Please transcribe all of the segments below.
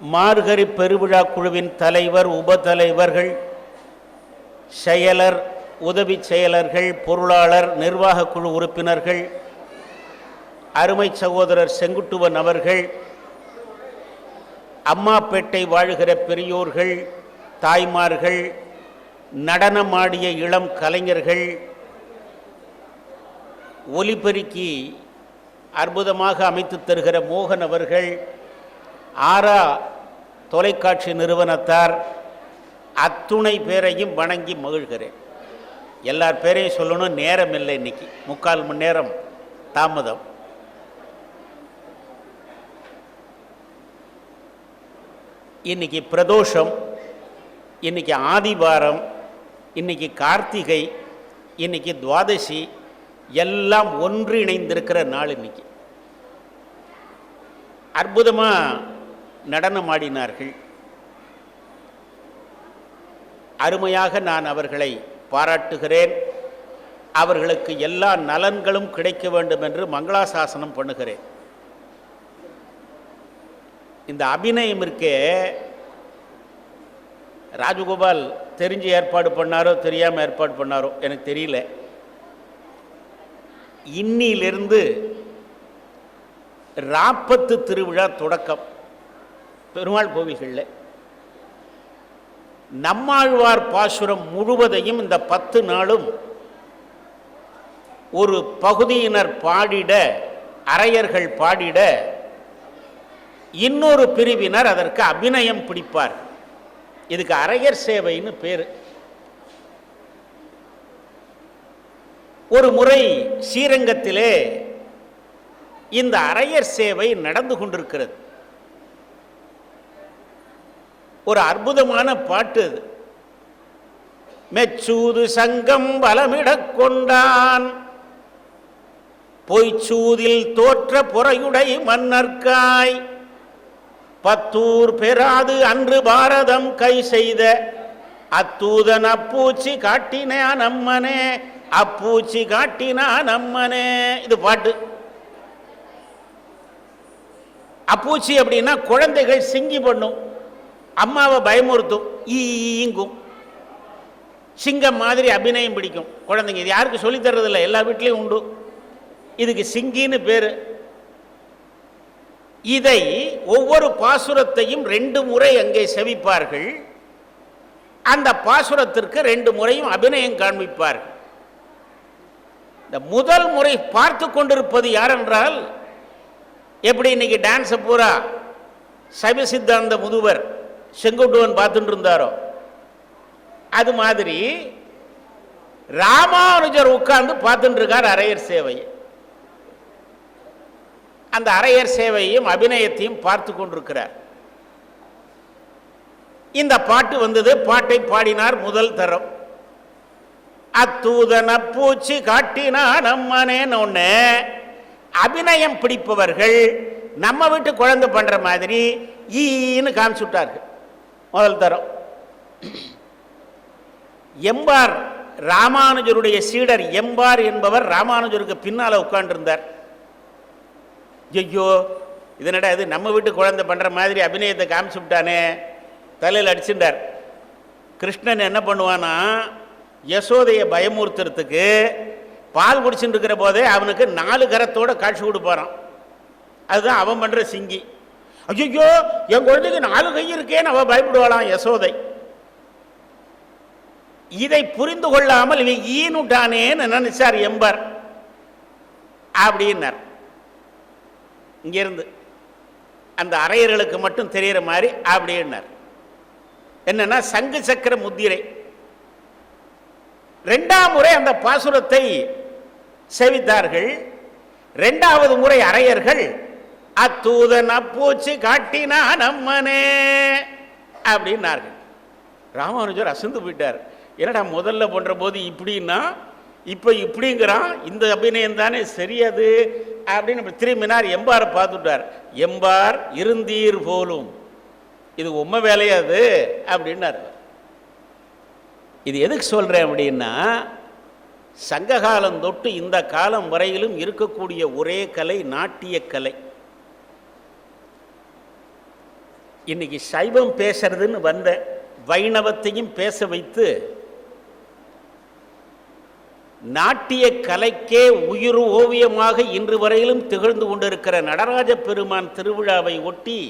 Margaery பெருவிழா குழுவின் தலைவர் உபதலைவர்கள் செயலர் உதவி செயலர்கள் பொருளாளர் நிர்வாக குழு உறுப்பினர்கள் அருமை சகோதரர் செங்குட்டுவன் அவர்கள் அம்மாப்பேட்டை வாழுகிற பெரியோர்கள் தாய்மார்கள் நடனமாடிய இளம் கலைஞர்கள் ஒலிபெருக்கி அற்புதமாக அமைத்து தருகிற மோகன் அவர்கள் ஆரா தொலைக்காட்சி நிறுவனத்தார் அத்துணை பேரையும் வணங்கி மகிழ்கிறேன். எல்லார் பேரையும் சொல்லணும் நேரம் இல்லை இன்னைக்கு. முக்கால் மணி நேரம் தாமதம். இன்னைக்கு பிரதோஷம் இன்னைக்கு ஆதிவாரம் இன்னைக்கு கார்த்திகை இன்னைக்கு துவாதசி எல்லாம் ஒன்றிணைந்திருக்கிற நாள் இன்னைக்கு. அற்புதமாக நடனமாடினார்கள். அருமையாக நான் அவர்களை பாராட்டுகிறேன். அவர்களுக்கு எல்லா நலன்களும் கிடைக்க வேண்டும் என்று மங்களாசாசனம் பண்ணுகிறேன். இந்த அபிநயம் இருக்கே ராஜகோபால் தெரிஞ்சு ஏற்பாடு பண்ணாரோ தெரியாமல் ஏற்பாடு பண்ணாரோ எனக்கு தெரியல. இன்னிலிருந்து ராப்பத்து திருவிழா தொடக்கம். பெருமாள் கோவில்களில் நம்மாழ்வார் பாசுரம் முழுவதையும் இந்த பத்து நாளும் ஒரு பகுதியினர் பாடிட அரையர்கள் பாடிட இன்னொரு பிரிவினர் அதற்கு அபிநயம் பிடிப்பார். இதுக்கு அரையர் சேவைன்னு பேர். ஒரு முறை ஸ்ரீரங்கத்திலே இந்த அரையர் சேவை நடந்து கொண்டிருக்கிறது. ஒரு அற்புதமான பாட்டு அது. மெச்சூது சங்கம் பலமிடக் கொண்டான். பொய்ச்சூதில் தோற்ற பொறையுடை மன்னர்காய். பத்தூர் பெறாது அன்று பாரதம் கை செய்த. அத்தூதன் அப்பூச்சி காட்டினான் அம்மனே அப்பூச்சி காட்டினான் அம்மனே. இது பாட்டு. அப்பூச்சி அப்படின்னா குழந்தைகள் சிங்கி பண்ணும். அம்மாவை பயமுறுத்தும். ஈங்கும். சிங்கம் மாதிரி அபிநயம் பிடிக்கும். குழந்தைங்க இது யாருக்கு சொல்லித் தர்றதில்ல. எல்லா வீட்லேயும் உண்டு. இதுக்கு சிங்கின்னு பேர். இதை ஒவ்வொரு பாசுரத்தையும் ரெண்டு முறை அங்கே செவிப்பார்கள். அந்த பாசுரத்திற்கு ரெண்டு முறையும் அபிநயம் காண்பிப்பார்கள். இந்த முதல் முறை பார்த்து கொண்டிருப்பது யாரென்றால் எப்படி இன்னைக்கு டான்ஸை பூரா சைவ சித்தாந்த முதுவர் செங்குட்டுவன் பார்த்துட்டு இருந்தாரோ அது மாதிரி ராமானுஜர் உட்கார்ந்து பார்த்துட்டு இருக்கார் அரையர் சேவை அந்த அரையர் சேவையையும் அபிநயத்தையும் பார்த்து கொண்டிருக்கிறார். இந்த பாட்டு வந்தது பாட்டை பாடினார் முதல் தரம். அத்தூதன பூச்சி காட்டினான் அம்மனேன்னு ஒன்று அபிநயம் பிடிப்பவர்கள் நம்ம வீட்டு குழந்தை பண்ணுற மாதிரி ஈன்னு காமிச்சுட்டார்கள். முதல் தரம். எம்பார் ராமானுஜருடைய சீடர் எம்பார் என்பவர் ராமானுஜருக்கு பின்னால் உட்கார்ந்திருந்தார். ஐயோ இதனடா இது? நம்ம வீட்டு குழந்தை பண்ணுற மாதிரி அபிநயத்தை காமிச்சு விட்டானே. தலையில் அடிச்சுட்டார். கிருஷ்ணன் என்ன பண்ணுவானா யசோதையை பயமுறுத்துறதுக்கு பால் குடிச்சுட்டு இருக்கிற போதே அவனுக்கு நாலு கரத்தோட காட்சி கொடுப்பாரான் அதுதான் அவன் பண்ணுற சிங்கி. ஐயோ என் குழந்தைக்கு நாலு கை இருக்கேன்னு அவள் பயப்படுவாளாம் யசோதை. இதை புரிந்து கொள்ளாமல் இவன் ஈனுட்டானேன்னு நினைச்சார் எம்பர். அப்படின்னார். இங்கிருந்து அந்த அரையர்களுக்கு மட்டும் தெரிகிற மாதிரி அப்படின்னார். என்னன்னா சங்கு சக்கர முத்திரை. ரெண்டாம் முறை அந்த பாசுரத்தை செவித்தார்கள். ரெண்டாவது முறை அரையர்கள் அத்தூதன் அப்பூச்சி காட்டினான் அம்மனே அப்படின்னார்கள். ராமானுஜர் அசந்து போயிட்டார். என்னடா முதல்ல பண்ணுற போது இப்படின்னா இப்போ இப்படிங்கிறான் இந்த அபிநயம் தானே சரியாது அப்படின்னு திரும்பினார். எம்பாரை பார்த்துட்டார். எம்பார் இருந்தீர் போலும். இது உண்மை வேலையாது அப்படின்னார். இது எதுக்கு சொல்கிறேன் அப்படின்னா சங்ககாலம் தொட்டு இந்த காலம் வரையிலும் இருக்கக்கூடிய ஒரே கலை நாட்டிய கலை. இன்னைக்கு சைவம் பேசுறதுன்னு வந்த வைணவத்தையும் பேச வைத்து நாட்டிய கலைக்கே உயிர் ஓவியமாக இன்று வரையிலும் திகழ்ந்து கொண்டிருக்கிற நடராஜ பெருமான் திருவிழாவை ஒட்டி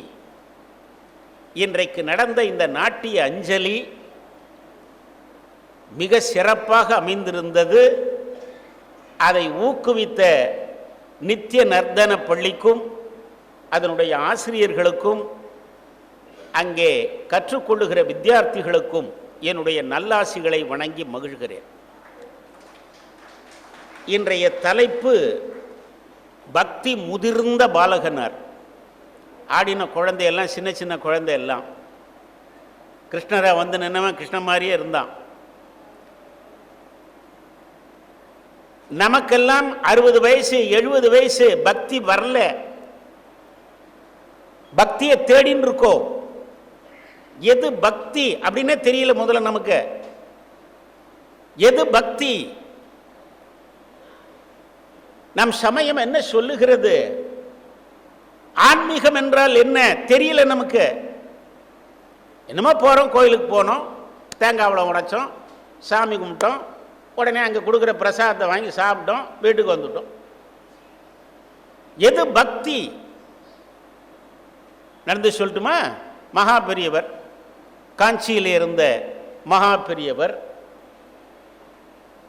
இன்றைக்கு நடந்த இந்த நாட்டிய அஞ்சலி மிக சிறப்பாக அமைந்திருந்தது. அதை ஊக்குவித்த நித்திய நர்தன பள்ளிக்கும் அதனுடைய ஆசிரியர்களுக்கும் அங்கே கற்றுக்கொள்ளுகிற வித்தியார்த்திகளுக்கும் என்னுடைய நல்லாசிகளை வணங்கி மகிழ்கிறேன். இன்றைய தலைப்பு பக்தி முதிர்ந்த பாலகனார். ஆடின குழந்தையெல்லாம் சின்ன சின்ன குழந்தை எல்லாம் கிருஷ்ணரை வந்து நின்னவன் கிருஷ்ண மாதிரியே இருந்தான். நமக்கெல்லாம் அறுபது வயசு எழுபது வயசு பக்தி வரல. பக்தியை தேடின்னு இருக்கோம். எது பக்தி அப்படின்னே தெரியல முதல்ல நமக்கு. எது பக்தி? நம் சமயம் என்ன சொல்லுகிறது? ஆன்மீகம் என்றால் என்ன? தெரியல நமக்கு. என்னமோ போகிறோம் கோயிலுக்கு போனோம் தேங்காவளம் உடைச்சோம் சாமி கும்பிட்டோம் உடனே அங்கே கொடுக்குற பிரசாதத்தை வாங்கி சாப்பிட்டோம் வீட்டுக்கு வந்துட்டோம். எது பக்தி? நடந்து சொல்லட்டுமா? மகா பெரியவர். காஞ்சியில் இருந்த மகா பெரியவர்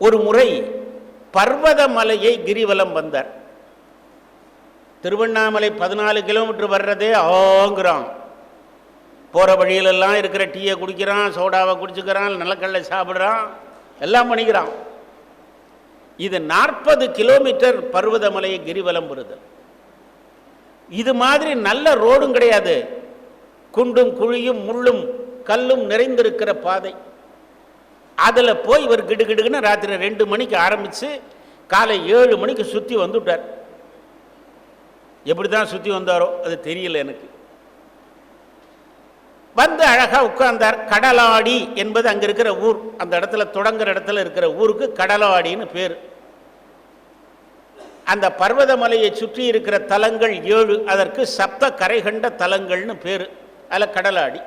ஒரு முறை பர்வத மலையை கிரிவலம் வந்தார். திருவண்ணாமலை பதினாலு கிலோமீட்டர் வர்றதே ஆங்கிறான் போகிற வழியிலெல்லாம் இருக்கிற டீயை குடிக்கிறான் சோடாவை குடிச்சுக்கிறான் நிலக்கடலை சாப்பிட்றான் எல்லாம் பண்ணிக்கிறான். இது நாற்பது கிலோமீட்டர் பர்வதமலையை கிரிவலம் வருது இது மாதிரி நல்ல ரோடும் கிடையாது. குண்டும் குழியும் முள்ளும் கல்லும் நிறைந்திருக்கிற பாதை. அதில் போய் இவர் கிடுகிடுன்னு ராத்திரி ரெண்டு மணிக்கு ஆரம்பித்து காலை ஏழு மணிக்கு சுற்றி வந்துவிட்டார் எப்படி தான் சுற்றி வந்தாரோ அது தெரியல எனக்கு. வந்து அழகாக உட்கார்ந்தார். கடலாடி என்பது அங்கே இருக்கிற ஊர். அந்த இடத்துல தொடங்குற இடத்துல இருக்கிற ஊருக்கு கடலாடின்னு பேர். அந்த பர்வதமலையை சுற்றி இருக்கிற தலங்கள் ஏழு. அதற்கு சப்த கரைகண்ட தலங்கள்னு பேர். அதில் கடலாடி.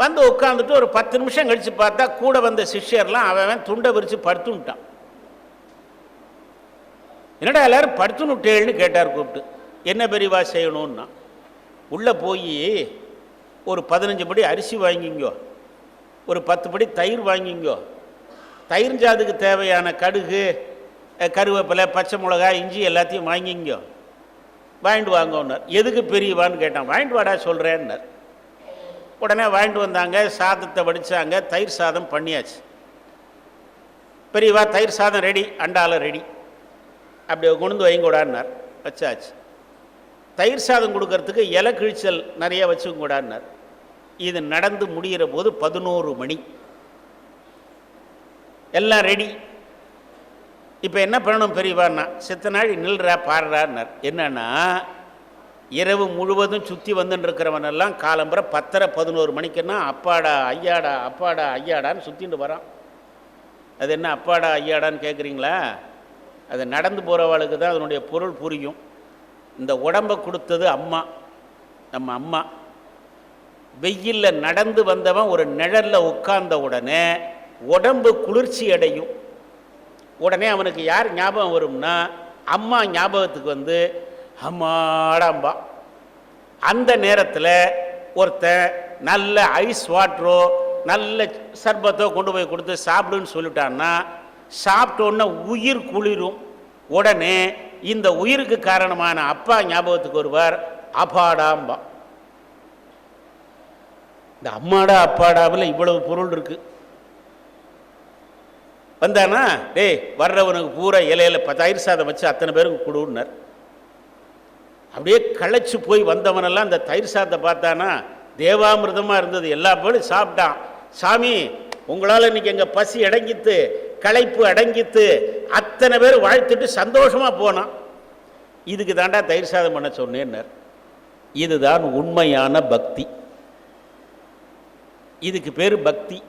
வந்து உட்காந்துட்டு ஒரு பத்து நிமிஷம் கழித்து பார்த்தா கூட வந்த சிஷ்யர்லாம் அவன் துண்டை விரித்து படுத்துன்ட்டான். என்னடா எல்லாரும் படுத்துனுட்டேன்னு கேட்டார் கூப்பிட்டு. என்ன பெரியவா செய்யணும்னா உள்ளே போய் ஒரு பதினஞ்சு படி அரிசி வாங்கிங்கோ ஒரு பத்து படி தயிர் வாங்கிங்கோ. தயிர் ஜாதுக்கு தேவையான கடுகு கருவேப்பிலை பச்சை மிளகாய் இஞ்சி எல்லாத்தையும் வாங்கிங்கோ. வாங்கிட்டு வாங்கன்னார். எதுக்கு பெரியவான்னு கேட்டான். வாங்கிட்டு வாடா சொல்கிறேன்னார் உடனே வாங்கிட்டு வந்தாங்க சாதத்தை வடித்தாங்க தயிர் சாதம் பண்ணியாச்சு. பெரியவா தயிர் சாதம் ரெடி அண்டால ரெடி அப்படி கொண்டு வைங்கூடான்னார் வச்சாச்சு. தயிர் சாதம் கொடுக்கறதுக்கு இலை கிழிச்சல் நிறைய வச்சுக்கூடான்னார் இது நடந்து முடிகிற போது பதினோரு மணி. எல்லாம் ரெடி இப்போ என்ன பண்ணணும் பெரியவான்னா சித்த நாள் நில்றா பாடுறான்னார். என்னன்னா இரவு முழுவதும் சுற்றி வந்துட்டு இருக்கிறவனெல்லாம் காலம்புற பத்தரை பதினோரு மணிக்குன்னா அப்பாடா ஐயாடா அப்பாடா ஐயாடான்னு சுற்றிட்டு வரான். அது என்ன அப்பாடா ஐயாடான்னு கேட்குறீங்களா அது நடந்து போகிறவளுக்கு தான் அதனுடைய பொருள் புரியும். இந்த உடம்பை கொடுத்தது அம்மா நம்ம அம்மா. வெயிலில் நடந்து வந்தவன் ஒரு நிழலில் உட்கார்ந்த உடனே உடம்பு குளிர்ச்சி அடையும். உடனே அவனுக்கு யார் ஞாபகம் வரும்னா அம்மா ஞாபகத்துக்கு வந்து அம்மாடாம்பா அந்த நேரத்தில் ஒருத்தன் நல்ல ஐஸ் வாட்டரோ நல்ல சர்பத்தோ கொண்டு போய் கொடுத்து சாப்பிடுன்னு சொல்லிட்டான்னா சாப்பிட்டோன்னே உயிர் குளிரும். உடனே இந்த உயிருக்கு காரணமான அப்பா ஞாபகத்துக்கு வருவார் அப்பாடாம்பா இந்த அம்மாடா அப்பாடாவில் இவ்வளவு பொருள் இருக்கு. வந்தானா டேய் வர்றவனுக்கு பூரா இலையில ப- தயிர் சாதம் வச்சு அத்தனை பேருக்கு கொடுன்னார் அப்படியே களைச்சு போய் வந்தவனெல்லாம் அந்த தயிர் சாதத்தை பார்த்தானா? தேவாமிர்தமாக இருந்தது. எல்லா பேரும் சாப்பிட்டான். சாமி உங்களால் இன்றைக்கி எங்கள் பசி அடங்கித்து களைப்பு அடங்கித்து அத்தனை பேர் வாழ்த்துட்டு சந்தோஷமாக போனான். இதுக்கு தாண்டா தயிர் சாதம் பண்ண சொன்னேன்னார். இதுதான் உண்மையான பக்தி. இதுக்கு பேர் பக்தி.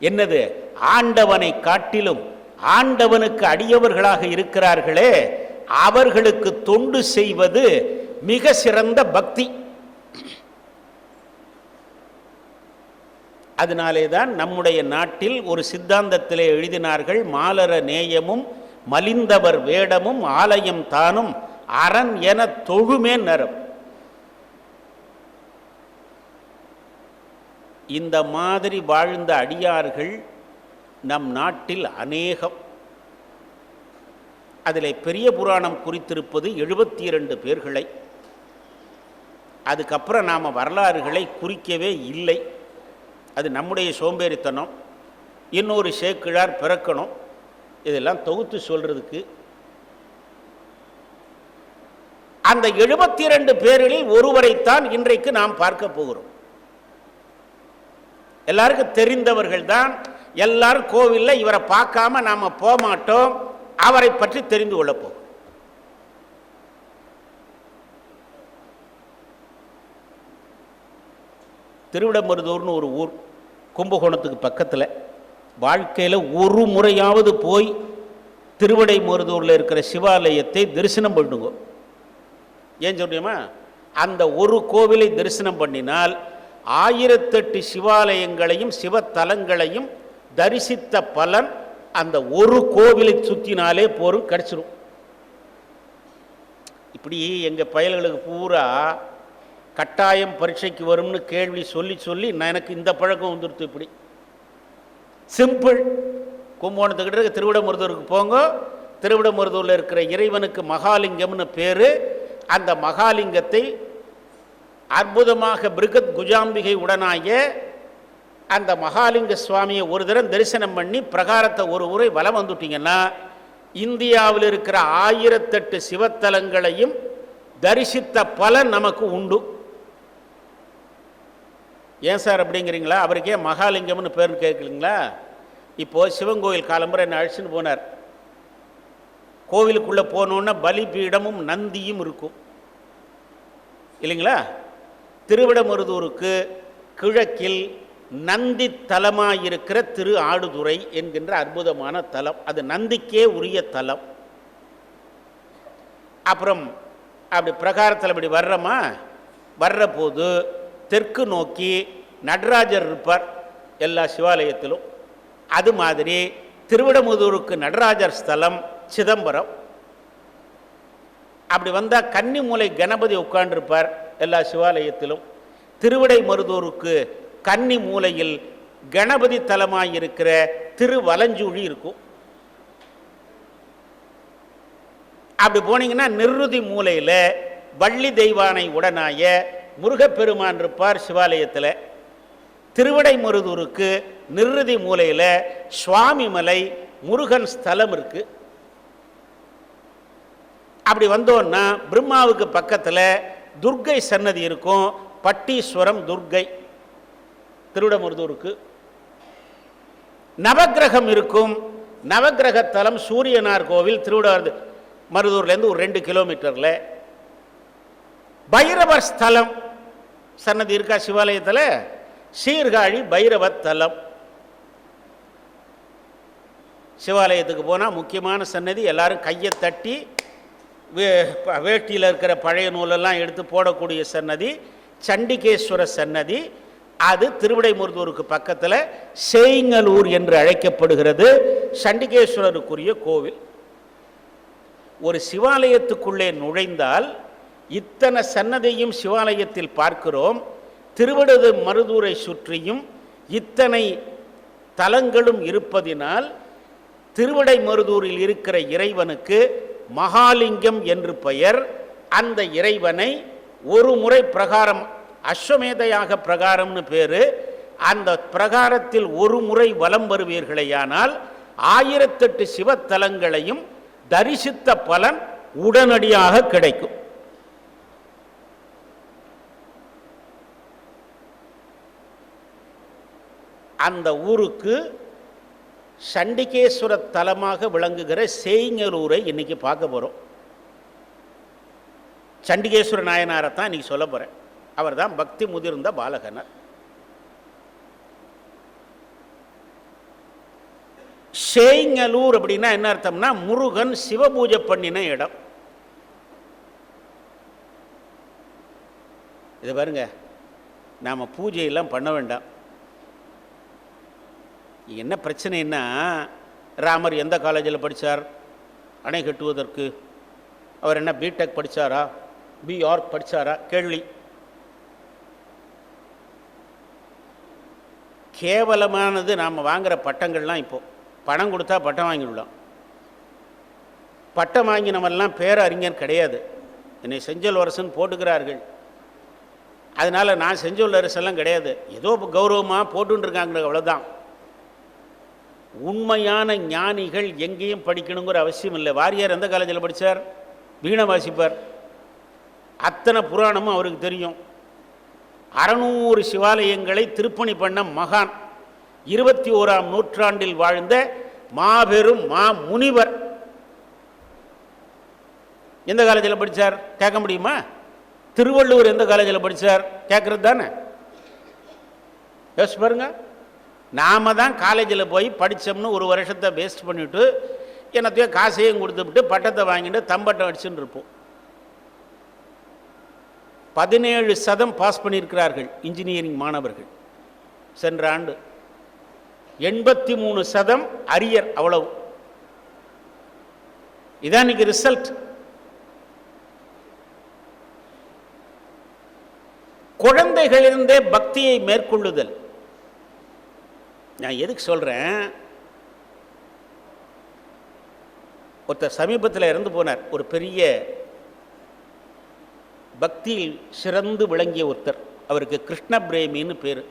என்னது? ஆண்டவனை காட்டிலும் ஆண்டவனுக்கு அடியவர்களாக இருக்கிறார்களே. அவர்களுக்கு தொண்டு செய்வது மிக சிறந்த பக்தி. அதனாலே தான் நம்முடைய நாட்டில் ஒரு சித்தாந்தத்திலே எழுதினார்கள் மாலர நேயமும் மலிந்தவர் வேடமும் ஆலயம் தானும் அரண் என தொழுமே நரம். இந்த மாதிரி வாழ்ந்த அடியார்கள் நம் நாட்டில் அநேகம். அதில் பெரிய புராணம் குறித்திருப்பது எழுபத்தி இரண்டு பேர்களை. அதுக்கப்புறம் நாம் வரலாறுகளை குறிக்கவே இல்லை. அது நம்முடைய சோம்பேறித்தனம். இன்னொரு சேக்கிழார் பிறக்கணும். இதெல்லாம் தொகுத்து சொல்கிறதுக்கு அந்த எழுபத்தி இரண்டு பேர்களில் ஒருவரைத்தான் இன்றைக்கு நாம் பார்க்க போகிறோம். எல்லாருக்கும் தெரிந்தவர்கள் தான் எல்லாரும் கோவிலில் இவரை பார்க்காம நாம் போக மாட்டோம் அவரை பற்றி தெரிந்து கொள்ளப்போம். திருவிடமருதூர்னு ஒரு ஊர் கும்பகோணத்துக்கு பக்கத்தில் வாழ்க்கையில் ஒரு முறையாவது போய் திருவிடை மருதூரில் இருக்கிற சிவாலயத்தை தரிசனம் பண்ணுங்க. ஏன் சொல்றியமா அந்த ஒரு கோவிலை தரிசனம் பண்ணினால் ஆயிரத்தெட்டு சிவாலயங்களையும் சிவத்தலங்களையும் தரிசித்த பலன் அந்த ஒரு கோவிலை சுற்றினாலே போரும் கிடச்சிரும். இப்படி எங்கள் பயல்களுக்கு பூரா கட்டாயம் பரீட்சைக்கு வரும்னு கேள்வி சொல்லி சொல்லி நான் எனக்கு இந்த பழக்கம் வந்துடுத்து இப்படி. சிம்பிள் கும்போணத்துக்கிட்ட இருக்க திருவிடமுருதூருக்கு போங்க. திருவிடமுருதூரில் இருக்கிற இறைவனுக்கு மகாலிங்கம்னு பேர். அந்த மகாலிங்கத்தை அற்புதமாக பிருகத் குஜாம்பிகை உடனாய அந்த மகாலிங்க சுவாமியை ஒரு தரம் தரிசனம் பண்ணி பிரகாரத்தை ஒரு உரை வலம் வந்துட்டீங்கன்னா இந்தியாவில் இருக்கிற ஆயிரத்தெட்டு சிவத்தலங்களையும் தரிசித்த பலன் நமக்கு உண்டு. ஏன் சார் அப்படிங்கிறீங்களா? அவருக்கே மகாலிங்கம்னு பேர் கேட்குறீங்களா இப்போது சிவன் கோயில் காலம்புரை என்னை அழைச்சின்னு போனார். கோவிலுக்குள்ளே போனோன்னா பலிபீடமும் நந்தியும் இருக்கும். இல்லைங்களா? திருவிடமருதூருக்கு கிழக்கில் நந்தி தலமாயிருக்கிற திரு ஆடுதுறை என்கின்ற அற்புதமான தலம். அது நந்திக்கே உரிய தலம். அப்புறம் அப்படி பிரகாரத்தில் அப்படி வர்றோமா? வர்ற போது தெற்கு நோக்கி நடராஜர் இருப்பார் எல்லா சிவாலயத்திலும். அது மாதிரி திருவிடமுதூருக்கு நடராஜர் ஸ்தலம் சிதம்பரம். அப்படி வந்தால் கன்னிமூலை கணபதி உட்காண்டிருப்பார் எல்லா சிவாலயத்திலும். திருவிடை மருதூருக்கு கன்னி மூலையில் கணபதி தலமாயிருக்கிற திருவலஞ்சூழி இருக்கும். அப்படி போனீங்கன்னா நிருதி மூலையில் வள்ளி தெய்வானை உடனாய முருகப்பெருமான் இருப்பார் சிவாலயத்தில். திருவடை மருதூருக்கு நிருதி மூலையில் சுவாமிமலை முருகன் ஸ்தலம் இருக்கு. அப்படி வந்தோன்னா பிரம்மாவுக்கு பக்கத்தில் துர்க்கை சன்னதி இருக்கும் பட்டீஸ்வரம் துர்க்கை திருவிடமுருதூருக்கு நவக்கிரகம் இருக்கும். நவக்கிரக தலம் சூரியனார் கோவில் திருவிட மருதூர்லேருந்து ஒரு ரெண்டு கிலோமீட்டரில். பைரவர் ஸ்தலம். சன்னதி இருக்கா சிவாலயத்தில்? சீர்காழி பைரவர் தலம். சிவாலயத்துக்கு போனால் முக்கியமான சன்னதி எல்லாரும் கையை தட்டி வே வேட்டியில் இருக்கிற பழைய நூலெல்லாம் எடுத்து போடக்கூடிய சன்னதி சண்டிகேஸ்வர சன்னதி அது திருவிடைமுருதூருக்கு பக்கத்தில் சேங்கலூர் என்று அழைக்கப்படுகிறது. சண்டிகேஸ்வரருக்குரிய கோவில். ஒரு சிவாலயத்துக்குள்ளே நுழைந்தால் இத்தனை சன்னதியும் சிவாலயத்தில் பார்க்கிறோம். திருவிடது மருதூரை சுற்றியும் இத்தனை தலங்களும் இருப்பதினால் திருவிடை மருதூரில் இருக்கிற இறைவனுக்கு மகாலிங்கம் என்று பெயர். அந்த இறைவனை ஒரு முறை பிரகாரம் அஸ்வமேதையாக பிரகாரம்னு பேரு. அந்த பிரகாரத்தில் ஒரு முறை வலம் வருவீர்களேயானால் ஆயிரத்தெட்டு சிவத்தலங்களையும் தரிசித்த பலன் உடனடியாக கிடைக்கும். அந்த ஊருக்கு சண்டிகேஸ்வர தலமாக விளங்குகிற சேங்கலூரை இன்னைக்கு பார்க்க போகிறோம் சண்டிகேஸ்வர நாயனாரை தான் இன்னைக்கு சொல்ல போகிறேன் அவர் தான் பக்தி முதிர்ந்த பாலகனர். சேங்கலூர் அப்படின்னா என்ன அர்த்தம்னா முருகன் சிவபூஜை பண்ணின இடம். இது பாருங்க நாம் பூஜையெல்லாம் பண்ண வேண்டாம். என்ன பிரச்சனைன்னா ராமர் எந்த காலேஜில் படித்தார் அணை கட்டுவதற்கு. அவர் என்ன பிடெக் படித்தாரா பிஆர்க் படித்தாரா கேள்வி. கேவலமானது நாம் வாங்குகிற பட்டங்கள்லாம் இப்போது பணம் கொடுத்தா பட்டம் வாங்கிவிடலாம் பட்டம் வாங்கினவெல்லாம் பேரறிஞர் கிடையாது. என்னை செஞ்சல் அரசன் போட்டுக்கிறார்கள். அதனால் நான் செஞ்சல் அரசெல்லாம் கிடையாது. ஏதோ கௌரவமாக போட்டுருக்காங்க அவ்வளோதான் உண்மையான ஞானிகள் எங்கேயும் படிக்கணுங்கிற அவசியம் இல்லை. வாரியார் எந்த காலேஜில் படித்தார் வீணை வாசிப்பார். அத்தனை புராணமும் அவருக்கு தெரியும். அறநூறு சிவாலயங்களை திருப்பணி பண்ண மகான். இருபத்தி ஓராம் நூற்றாண்டில் வாழ்ந்த மாபெரும் மா முனிவர். எந்த காலேஜில் படித்தார் கேட்க முடியுமா? திருவள்ளுவர் எந்த காலேஜில் படித்தார் கேட்குறது தானே? யோசிச்சு பாருங்க. நாம தான் காலேஜில் போய் படித்தோம்னு ஒரு வருஷத்தை வேஸ்ட் பண்ணிவிட்டு என்னத்தையோ காசையும் கொடுத்துவிட்டு பட்டத்தை வாங்கிட்டு தம்பட்டம் அடிச்சுன்னு இருப்போம். பதினேழு சதம் பாஸ் பண்ணியிருக்கிறார்கள் இன்ஜினியரிங் மாணவர்கள். சென்ற ஆண்டு எண்பத்தி மூணு சதம் அரியர் அவ்வளவு. இதான் இன்னைக்கு ரிசல்ட் குழந்தைகளிருந்தே பக்தியை மேற்கொள்ளுதல். நான் எதுக்கு சொல்கிறேன் ஒருத்தர் சமீபத்தில் இறந்து போனார். ஒரு பெரிய பக்தியில் சிறந்து விளங்கிய ஒருத்தர். அவருக்கு கிருஷ்ண பிரேமின்னு பேர்.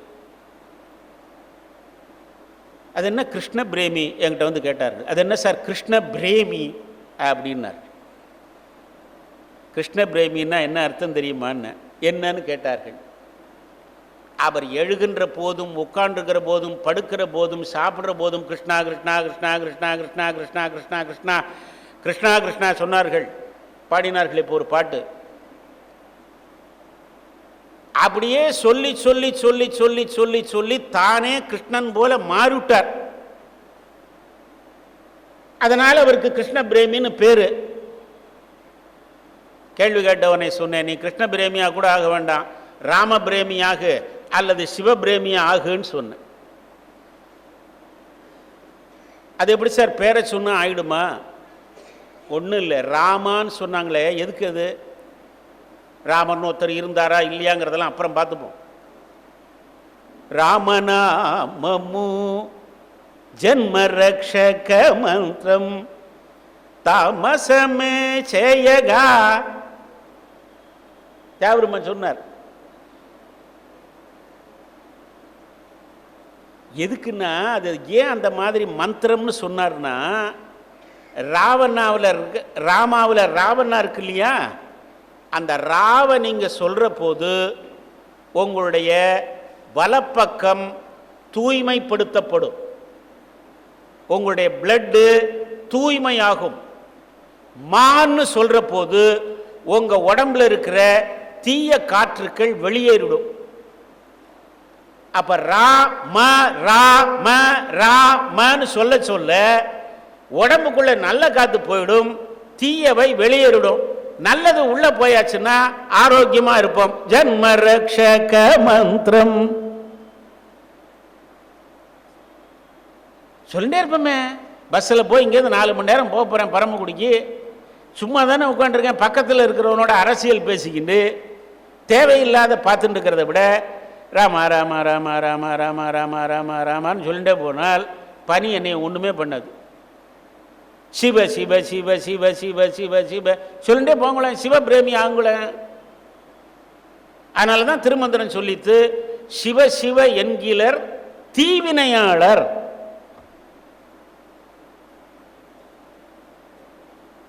அது என்ன கிருஷ்ண பிரேமி என்கிட்ட வந்து கேட்டார்கள் அது என்ன சார்? கிருஷ்ண பிரேமி அப்படின்னார். கிருஷ்ண பிரேமின்னா என்ன அர்த்தம் தெரியுமான்னு? என்னன்னு கேட்டார்கள். அவர் எழுகின்ற போதும் உட்காண்டுகிற போதும் படுக்கிற போதும் சாப்பிட்ற போதும் கிருஷ்ணா கிருஷ்ணா கிருஷ்ணா கிருஷ்ணா கிருஷ்ணா கிருஷ்ணா கிருஷ்ணா கிருஷ்ணா கிருஷ்ணா கிருஷ்ணா சொன்னார்கள். பாடினார்கள் இப்போ ஒரு பாட்டு. அப்படியே சொல்லி சொல்லி சொல்லி சொல்லி சொல்லி சொல்லி தானே கிருஷ்ணன் போல மாறிவிட்டார். அதனால் அவருக்கு கிருஷ்ண பிரேமின்னு பேர். கேள்வி கேட்டவனை சொன்னேன் நீ கிருஷ்ண பிரேமியாக கூட ஆக வேண்டாம். ராம பிரேமியாக அல்லது சிவ பிரேமியா ஆகுன்னு சொன்னேன். அது எப்படி சார் பேரை சொன்னால் ஆகிடுமா ஒன்றும் இல்லை ராமான்னு சொன்னாங்களே எதுக்கு அது? ராமன் ஒருத்தர் இருந்தாரா இல்லையாங்கிறதெல்லாம் அப்புறம் பார்த்துப்போம். ராமநாமமு ஜன்ம ரக்ஷக மந்திரம் தாமசமே செய்யகா தேவருமன் சொன்னார் எதுக்குன்னா அது ஏன் அந்த மாதிரி மந்திரம்னு சொன்னார்னா ராவணாவில் இருக்கு ராமாவில் ராவணா இருக்கு இல்லையா? அந்த ராவை நீங்கள் சொல்கிற போது உங்களுடைய வலப்பக்கம் தூய்மைப்படுத்தப்படும். உங்களுடைய பிளட்டு தூய்மையாகும். மான்னு சொல்கிற போது உங்கள் உடம்புல இருக்கிற தீய காற்றுக்கள் வெளியேறிடும். அப்போ ரா ம ரா ம ரா மன்னு சொல்ல சொல்ல உடம்புக்குள்ளே நல்ல காற்று போயிடும் தீயவை வெளியேறிடும். நல்லது உள்ள போயாச்சுன்னா ஆரோக்கியமா இருப்போம். ஜன்ம ரக்ஷக மந்திரம். சொல்லிட்டே இருப்போமே. பஸ்ஸில் போய் இங்கேருந்து நாலு மணி நேரம் போக போகிறேன் பரமக்குடிக்கு. சும்மா தானே உட்காந்துருக்கேன் பக்கத்தில் இருக்கிறவனோட அரசியல் பேசிக்கிட்டு தேவையில்லாத பார்த்துட்டு இருக்கிறத விட ராமா ராமா ராமா ராமா ராமா ராமா ராமா ராமான்னு சொல்லிட்டே போனால் பனி என்னை ஒன்றுமே பண்ணாது. சிவ சிவ சிவ சிவ சிவ சிவ சிவ. சொல்லிட்டே போங்களேன் சிவபிரேமி ஆங்குளேன் அதனால தான் திருமந்திரம் சொல்லித்து சிவ சிவ என்கிலர் தீவினையாளர்.